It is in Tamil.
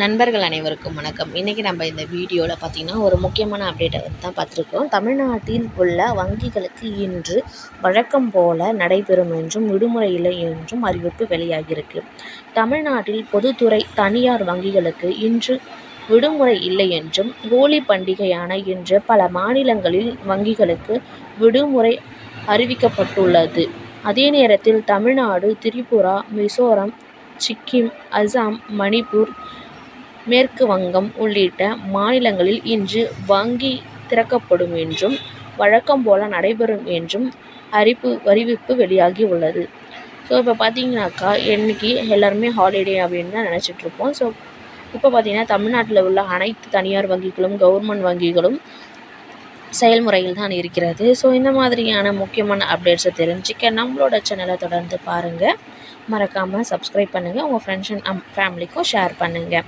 நண்பர்கள் அனைவருக்கும் வணக்கம். இன்றைக்கி நம்ம இந்த வீடியோவில் பார்த்திங்கன்னா ஒரு முக்கியமான அப்டேட்டை வந்து தான் பார்த்துருக்கோம் தமிழ்நாட்டில் உள்ள வங்கிகளுக்கு இன்று வழக்கம் போல நடைபெறும் என்றும் விடுமுறை இல்லை என்றும் அறிவிப்பு வெளியாகியிருக்கு. தமிழ்நாட்டில் பொதுத்துறை தனியார் வங்கிகளுக்கு இன்று விடுமுறை இல்லை என்றும் ஹோலி பண்டிகையான இன்று பல மாநிலங்களில் வங்கிகளுக்கு விடுமுறை அறிவிக்கப்பட்டுள்ளது. அதே நேரத்தில் தமிழ்நாடு திரிபுரா மிசோரம் சிக்கிம் அசாம் மணிப்பூர் மேற்கு வங்கம் உள்ளிட்ட மாநிலங்களில் இன்று வங்கி திறக்கப்படும் என்றும் வழக்கம் போல நடைபெறும் என்றும் அறிப்பு அறிவிப்பு வெளியாகி உள்ளது ஸோ இப்போ பார்த்தீங்கன்னாக்கா இன்றைக்கி எல்லாருமே ஹாலிடே அப்படின்னு தான் நினச்சிட்ருப்போம் ஸோ இப்போ பார்த்தீங்கன்னா தமிழ்நாட்டில் உள்ள அனைத்து தனியார் வங்கிகளும் கவர்மெண்ட் வங்கிகளும் செயல்முறையில் தான் இருக்கிறது. ஸோ இந்த மாதிரியான முக்கியமான அப்டேட்ஸை தெரிஞ்சுக்க நம்மளோட சேனலை தொடர்ந்து பாருங்கள் மறக்காமல் சப்ஸ்கிரைப் பண்ணுங்கள் உங்கள் ஃப்ரெண்ட்ஸ் அண்ட் ஃபேமிலிக்கும் ஷேர் பண்ணுங்கள்